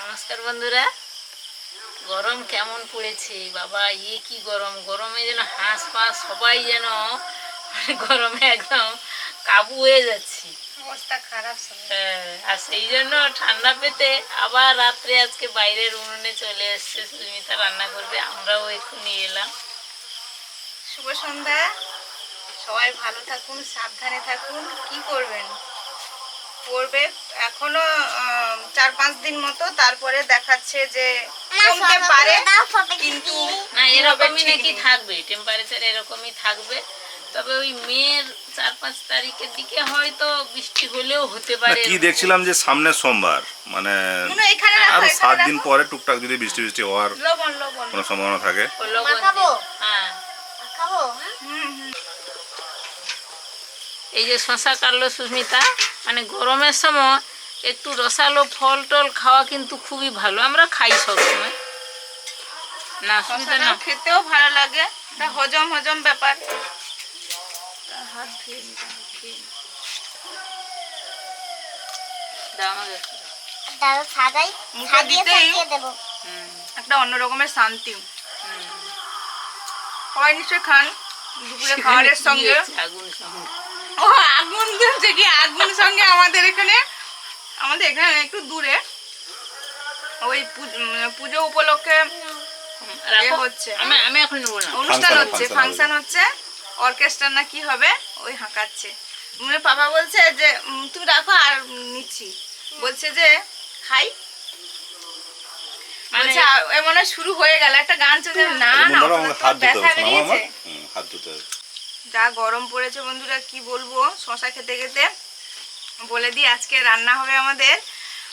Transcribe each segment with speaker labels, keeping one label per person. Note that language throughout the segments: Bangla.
Speaker 1: নমস্কার বন্ধুরা। গরম কেমন পড়েছে? বাবা ইয়ে কি গরম? গরমে যেন হাঁস ফাঁস সবাই যেন গরমে একদম কাবু হয়ে যাচ্ছি।
Speaker 2: অবস্থা খারাপ
Speaker 1: হ্যাঁ, আর সেই জন্য ঠান্ডা পেতে আবার রাত্রে আজকে বাইরের উনুনে চলে এসছে সুস্মিতা রান্না করবে। আমরাও এক্ষুনি এলাম।
Speaker 2: শুভ সন্ধ্যা। সবাই ভালো থাকুন সাবধানে থাকুন। কি করবেন? পড়বে এখনও চার পাঁচ দিন মতো তারপরে দেখাচ্ছে যে কমতে পারে কিন্তু
Speaker 1: না এরকমই নাকি থাকবে টেম্পারেচার এরকমই থাকবে। তবে ওই মেয়ের চার পাঁচ তারিখের দিকে হয়তো বৃষ্টি হলেও হতে পারে
Speaker 3: কি দেখছিলাম যে সামনে সোমবার মানে
Speaker 2: আরও
Speaker 3: সাত দিন পরে টুকটাক যদি বৃষ্টি বৃষ্টি হওয়ার কোনো সম্ভাবনা থাকে।
Speaker 1: হ্যাঁ
Speaker 2: হুম হুম
Speaker 1: এই যে শশা কাটলো সুস্মিতা মানে গরমের সময় একটু রসালো ফল টল খাওয়া কিন্তু খুবই ভালো আমরা খাই সবসময়। না সুস্মিতা না।
Speaker 2: খেতেও ভালো লাগে হজম হজম ব্যাপার।
Speaker 1: একটু দাও।
Speaker 4: দাদা সাদাই
Speaker 2: মুখে
Speaker 4: সাজিয়ে
Speaker 2: দিতেই-
Speaker 4: সাজিয়ে দেবো।
Speaker 1: হুম,
Speaker 2: একটা অন্য রকমের শান্তি।
Speaker 1: হুম।
Speaker 2: সবাই নিশ্চয়ই খান। দুপুরে খাবারের
Speaker 1: কি
Speaker 2: সঙ্গে? ও আগুন কি? আগুন সঙ্গে আমাদের এখানে আমাদের এখানে একটু দূরে। ওই পুজো উপলক্ষে হচ্ছে।
Speaker 1: আমি আমি এখন
Speaker 2: অনুষ্ঠান হচ্ছে ফাংশন হচ্ছে অর্কেস্ট্রা না কি হবে ওই হাঁকাচ্ছে। মানে পাপা বলছে যে তুমি রাখো আর নিচ্ছি। বলছে যে খাই।
Speaker 1: মানে
Speaker 2: মনে হয় শুরু হয়ে গেল একটা গান চলছে। না
Speaker 3: আচ্ছা,
Speaker 2: না
Speaker 3: ধুতে
Speaker 2: ব্যথা বেরিয়েছে।
Speaker 3: হাত ধুতে হবে
Speaker 2: যা গরম পড়েছে বন্ধুরা কি বলব? শশা খেতে খেতে। বলে দিই আজকে রান্না হবে আমাদের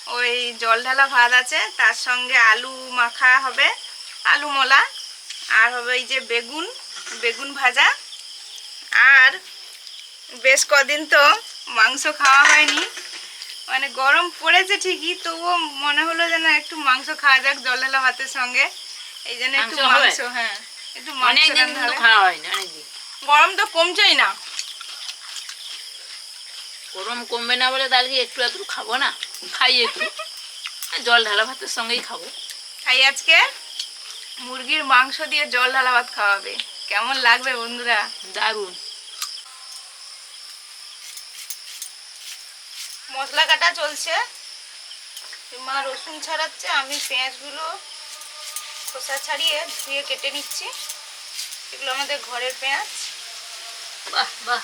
Speaker 2: ওই জল ঢালা ভাত আছে তার সঙ্গে আলু মাখা হবে আলু মলা আর হবে এই যে বেগুন বেগুন ভাজা। আর বেশ কদিন তো মাংস খাওয়া হয়নি। মানে গরম পড়েছে ঠিকই তবুও মনে হলো যেন একটু মাংস খাওয়া যাক জল ঢালা ভাতের সঙ্গে। এই জন্য একটু
Speaker 1: মাংস
Speaker 2: হ্যাঁ।
Speaker 1: অনেকদিন কিন্তু অনেকদিন।
Speaker 2: গরম তো কমছেই না।
Speaker 1: গরম কমবে না বলে তাহলে একটু একটু খাব না? খাই একটু। জল ঢালা ভাতের সঙ্গেই খাব।
Speaker 2: তাই আজকে মুরগির মাংস দিয়ে জল ঢালা ভাত খাওয়াবে। কেমন লাগবে বন্ধুরা?
Speaker 1: দারুণ।
Speaker 2: মশলা কাটা চলছে। মা রসুন ছাড়াচ্ছে আমি পেঁয়াজগুলো খোসা ছাড়িয়ে ধুয়ে কেটে নিচ্ছি। এগুলো আমাদের ঘরের পেঁয়াজ।
Speaker 1: বাহ বাহ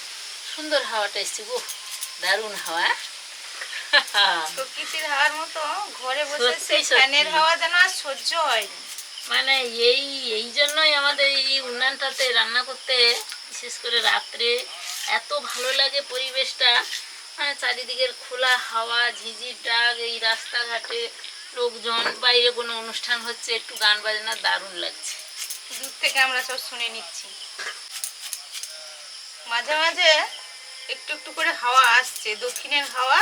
Speaker 1: সুন্দর হাওয়াটা এসছে গো দারুণ হাওয়া
Speaker 2: প্রকৃতির হাওয়ার মতো ঘরে বসে সেই ফ্যানের হাওয়া যেন আর সহ্য হয়নি।
Speaker 1: মানে এই এই জন্যই আমাদের এই উন্নয়নটাতে রান্না করতে বিশেষ করে রাত্রে এত ভালো লাগে পরিবেশটা। মানে চারিদিকের খোলা হাওয়া ঝিঝির ডাক এই রাস্তাঘাটে লোকজন বাইরে কোনো অনুষ্ঠান হচ্ছে একটু গান বাজনা দারুণ লাগছে।
Speaker 2: দূর থেকে আমরা সব শুনে নিচ্ছি। মাঝে মাঝে একটু একটু করে হাওয়া আসছে দক্ষিণের হাওয়া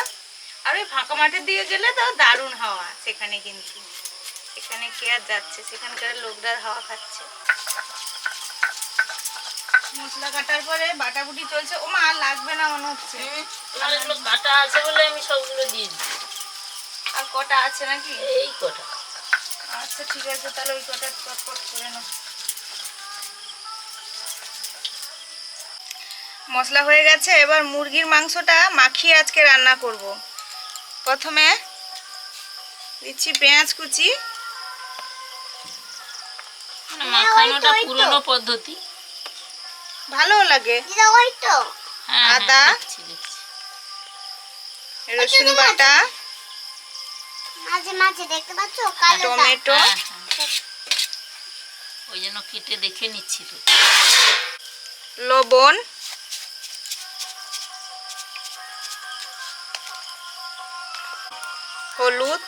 Speaker 2: আর ওই ফাঁকা মাঠের দিকে গেলে তো দারুণ হাওয়া সেখানে কিন্তু। এখানে কে আর যাচ্ছে? সেখানকার লোকরা হাওয়া খাচ্ছে। মশলা কাটার পরে বাটাবুটি চলছে। ও মা আর লাগবে না মনে হচ্ছে।
Speaker 1: কাটা আছে বলে আমি সবগুলো দিয়ে দিচ্ছি
Speaker 2: আর কটা আছে নাকি?
Speaker 1: এই কটা।
Speaker 2: আচ্ছা ঠিক আছে তাহলে ওই কটা চটপট করে নাও। মশলা হয়ে গেছে এবার মুরগির মাংসটা মাখিয়ে আজকে রান্না করব। প্রথমে দিচ্ছি পেঁয়াজ কুচি।
Speaker 1: মানে মাখানোটা পুরনো পদ্ধতি।
Speaker 2: ভালো লাগে।
Speaker 4: দিদা ওই তো।
Speaker 1: হ্যাঁ হ্যাঁ,
Speaker 2: আদা? রসুন বাটা
Speaker 4: মাঝে মাঝে দেখতে পাচ্ছ? কালো
Speaker 2: টমেটো।
Speaker 1: হ্যাঁ, হ্যাঁ। ওই জন্য কেটে দেখে নিচ্ছি তো।
Speaker 2: লবণ। হলুদ।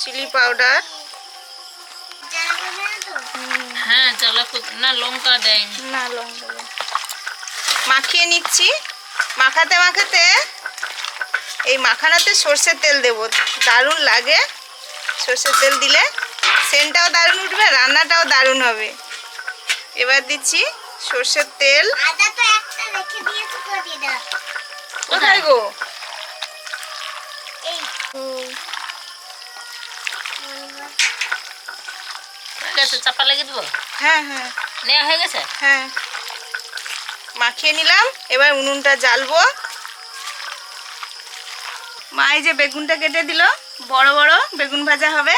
Speaker 2: Chili powder?
Speaker 1: হ্যাঁ জ্বালা না লঙ্কা দেয়নি।
Speaker 2: না লঙ্কা মাখিয়ে নিচ্ছি। মাখাতে মাখাতে এই মাখানাতে সর্ষের তেল দেব। দারুণ লাগে। সর্ষের তেল দিলে সেন্টটাও দারুণ উঠবে রান্নাটাও দারুণ হবে। এবার দিচ্ছি সর্ষের তেল।
Speaker 4: আদা তো একটা রেখে দিয়েছি করে দিয়ে দাও
Speaker 2: কোথায় গো?
Speaker 1: হয়ে চাপা লাগিয়ে দেবো?
Speaker 2: হ্যাঁ হ্যাঁ।
Speaker 1: নেওয়া হয়ে গেছে?
Speaker 2: হ্যাঁ। মাখিয়ে নিলাম এবার উনুনটা জ্বালবো। মা এই যে বেগুনটা কেটে দিল বড় বড় বেগুন ভাজা হবে।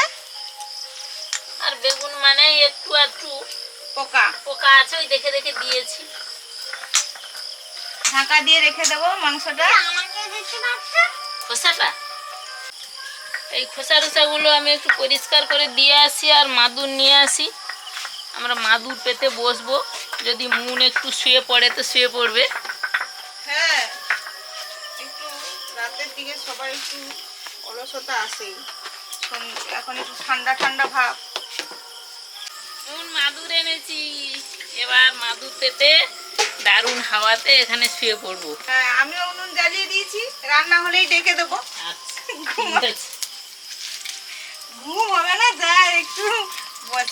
Speaker 1: আর বেগুন মানে একটু একটু
Speaker 2: পোকা।
Speaker 1: পোকা আছে ওই দেখে দেখে দিয়েছি।
Speaker 2: ঢাকা দিয়ে রেখে দেবো মাংসটা।
Speaker 4: আমাকে দিতে পারছ
Speaker 1: খোসাটা? এই খোসা রোসাগুলো আমি একটু পরিষ্কার করে দিয়ে আসি আর মাদুর নিয়ে আসি। আমরা মাদুর পেতে বসবো। যদি মন একটু শুয়ে পড়ে তো শুয়ে পড়বে।
Speaker 2: সবার একটু অলসতা আসেই এখন একটু ঠান্ডা ঠান্ডা ভাব।
Speaker 1: মাদুর এনেছি। এবার মাদুর পেতে দারুণ হাওয়াতে এখানে শুয়ে পড়ব।
Speaker 2: হ্যাঁ আমিও উনুন জ্বালিয়ে দিয়েছি। রান্না হলেই ডেকে দেবো।
Speaker 1: আচ্ছা
Speaker 2: ঘুমা। হবে না যা একটু বাবা।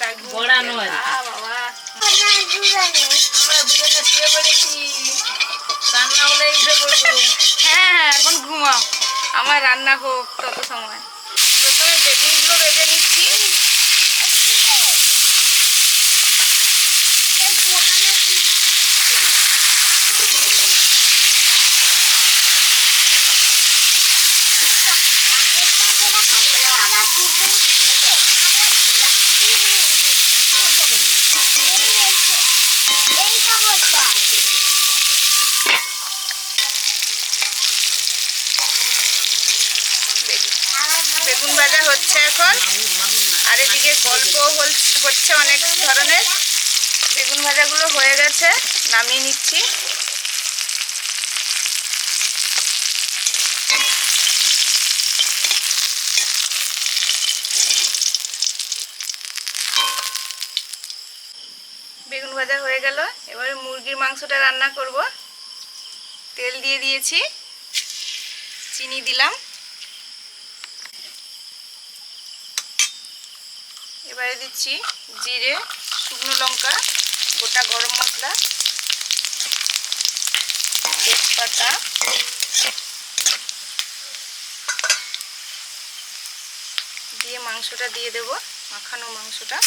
Speaker 1: আমরা দুজনে শুয়ে পড়েছি। রান্না হলে উঠে পড়ব
Speaker 2: হ্যাঁ হ্যাঁ এখন ঘুমাও আমার রান্না হোক তত সময় প্রথমে বেগুনগুলো ভেজে নিচ্ছি
Speaker 4: এই খবরটা
Speaker 2: বেগুন
Speaker 4: আমার
Speaker 2: বেগুন ভাজা হচ্ছে এখন। আর এদিকে গল্প হচ্ছে অনেক ধরনের। বেগুন ভাজাগুলো হয়ে গেছে, নামিয়ে নিচ্ছি। বেগুন ভাজা হয়ে গেল। এবারে মুরগির মাংসটা রান্না করব। তেল দিয়ে দিয়েছি। চিনি দিলাম। এবারে দিচ্ছি জিরে, শুকনো লঙ্কা, গোটা গরম মশলা, তেজপাতা, দিয়ে মাংসটা দিয়ে দেব, মাখানো মাংসটা।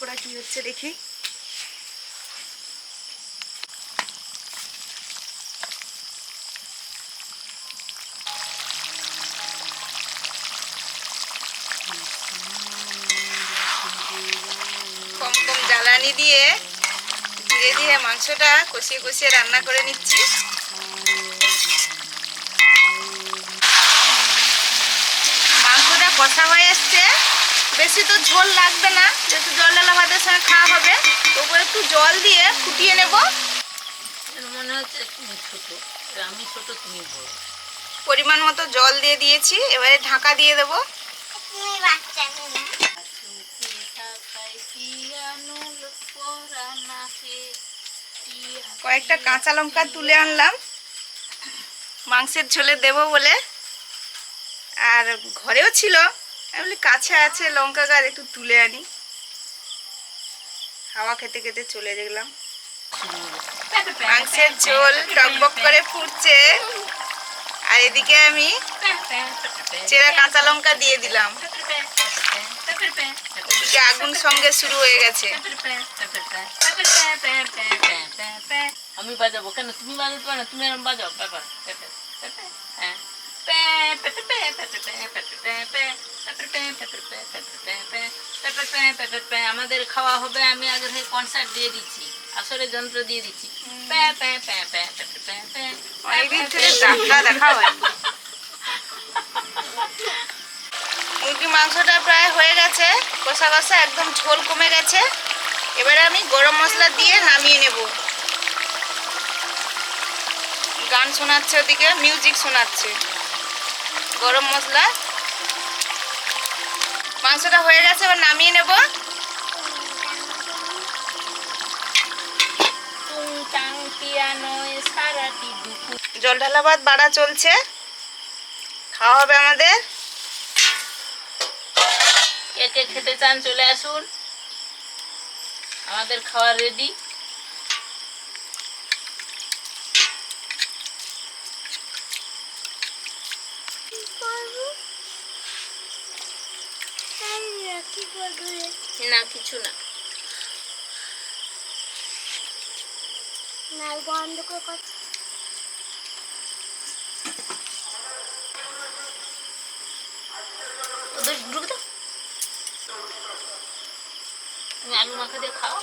Speaker 2: পোড়া কি হচ্ছে দেখি। কম কম জ্বালানি দিয়ে ধীরে ধীরে মাংসটা কষিয়ে কষিয়ে রান্না করে নিচ্ছি। মাংসটা কষা হয়ে এসছে। বেশি তো ঝোল লাগবে না যেহেতু জল ডালা ভাতের সঙ্গে খাওয়া হবে তবু একটু জল দিয়ে ফুটিয়ে নেব।
Speaker 1: মনে হচ্ছে তুমি ছোট আমি ছোট তুমি বড়।
Speaker 2: পরিমাণ মতো জল দিয়ে দিয়েছি এবারে ঢাকা দিয়ে দেবো। কয়েকটা কাঁচা লঙ্কা তুলে আনলাম। মাংসের ঝোলে দেব বলে। আর ঘরেও ছিল। আমি বলি, কাছে আছে লঙ্কা গাছ, একটু তুলে আনি। হাওয়া খেতে খেতে চলে গেলাম মাংসের ঝোল, টকবক করে ফুটছে। আর এদিকে আমি চেরা কাঁচা লঙ্কা দিয়ে দিলাম। এদিকে আগুন সঙ্গে শুরু হয়ে গেছে।
Speaker 1: আমি বাজাবো। কেন? তুমি বাজাতে পারো? তুমি বাজাও। হ্যাঁ। প্যাঁ প্যাঁ প্যাঁ আমাদের খাওয়া হবে আমি আগে থেকে কনসার্ট দিয়ে দিচ্ছি। আসরে যন্ত্র দিয়ে দিচ্ছি। প্যাঁ প্যাঁ প্যাঁ প্যাঁ প্যাঁ প্যাঁ
Speaker 2: মুরগি মাংসটা প্রায় হয়ে গেছে। কষা কষা একদম ঝোল কমে গেছে। এবারে আমি গরম মশলা দিয়ে নামিয়ে নেব। গান শোনাচ্ছে ওদিকে মিউজিক শোনাচ্ছে। গরম মশলা মাংসটা হয়ে গেছে, এবার নামিয়ে নেব। জল ঢালা ভাত, বাড়া চলছে। খাওয়া হবে আমাদের।
Speaker 1: কে কে খেতে চান চলে আসুন। আমাদের খাওয়া রেডি
Speaker 4: কি করব হ্যাঁ, কি করব রে?
Speaker 1: না কিছু না।
Speaker 4: বন্ধ করে
Speaker 1: ওদের ঢুকে দাও। তুমি আলু মাখা দিয়ে খাও।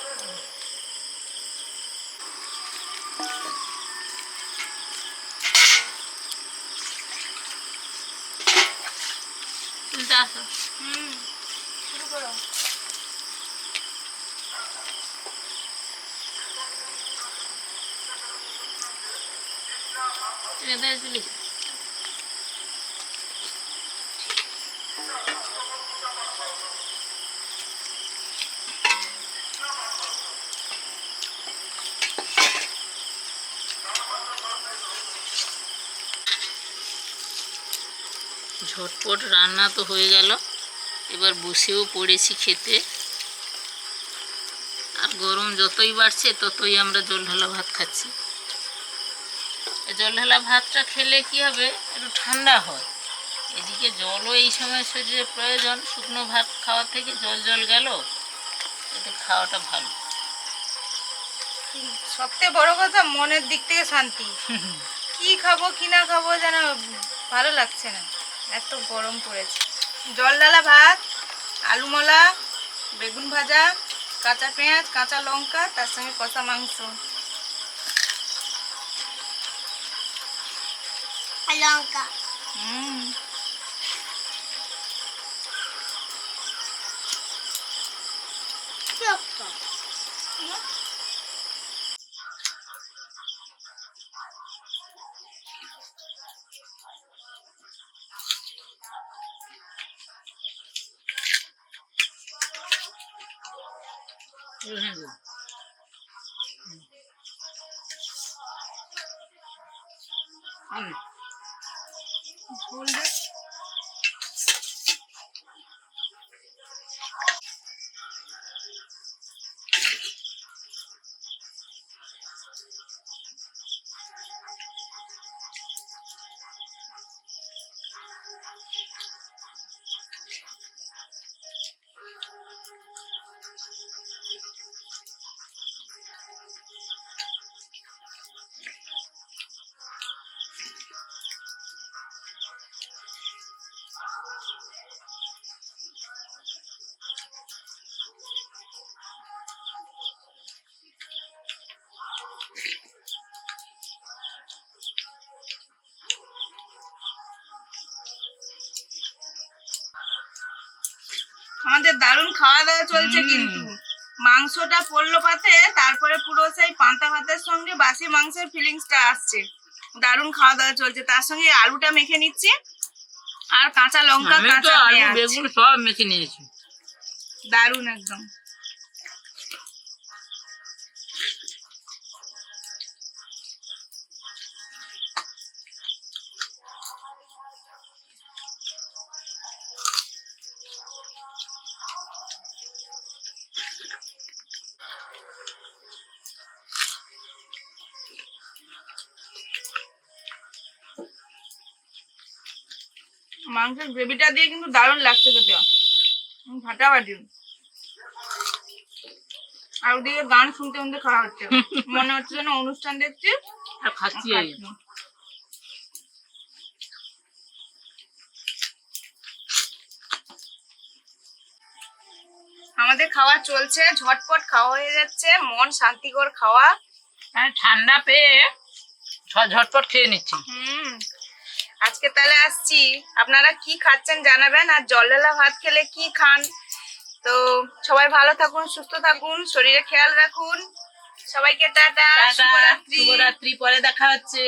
Speaker 2: হুম।
Speaker 1: ঝটপট রান্না তো হয়ে গেল। এবার বসেও পড়েছি খেতে। আর গরম যতই বাড়ছে, ততই আমরা জল ঢালা ভাত খাচ্ছি। জল ঢালা ভাতটা খেলে কি হবে? একটু ঠান্ডা হয়। এদিকে জলও এই সময় শরীরে প্রয়োজন। শুকনো ভাত খাওয়ার থেকে জল জল গেল। এতে খাওয়াটা ভালো।
Speaker 2: সবথেকে বড় কথা মনের দিক থেকে শান্তি। কি খাব, কি না খাব যেন ভালো লাগছে না। এত গরম পড়েছে। জল ডালা ভাত, আলু মলা, বেগুন ভাজা, কাঁচা পেঁয়াজ, কাঁচা লঙ্কা, তার সঙ্গে কষা মাংস।
Speaker 4: আর লঙ্কা
Speaker 2: হুম
Speaker 4: চোখটা
Speaker 2: ঝোল দে। আমাদের দারুণ খাওয়া দাওয়া চলছে কিন্তু। মাংসটা পড়ল পাতে তারপরে পুরো সেই পান্তা ভাতের সঙ্গে বাসি মাংসের ফিলিংসটা আসছে। দারুণ খাওয়া দাওয়া চলছে। তার সঙ্গে আলুটা মেখে নিচ্ছি। আর কাঁচা লঙ্কা কাঁচা
Speaker 1: আলু বেগুন সব মেখে নিয়েছি।
Speaker 2: দারুণ একদম। মাংসের গ্রেভিটা দিয়ে কিন্তু দারুণ লাগছে খেতে। ফাটাফাটি আর ওদিকে গান শুনতে শুনতে খাওয়া হচ্ছে। মনে হচ্ছে যেন অনুষ্ঠান দেখছি।
Speaker 1: আর
Speaker 2: আর
Speaker 1: খাচ্ছি।
Speaker 2: আমাদের খাওয়া চলছে ঝটপট খাওয়া হয়ে যাচ্ছে মন শান্তিকর খাওয়া।
Speaker 1: ঠান্ডা পেয়ে ঝটপট খেয়ে নিচ্ছি।
Speaker 2: হুম। আজকে তাহলে আসছি। আপনারা কি খাচ্ছেন জানাবেন আর জল ঢালা ভাত খেলে কি খান? তো সবাই ভালো থাকুন সুস্থ থাকুন শরীরে খেয়াল রাখুন। সবাইকে টাটা
Speaker 1: শুভরাত্রি পরে দেখা হচ্ছে।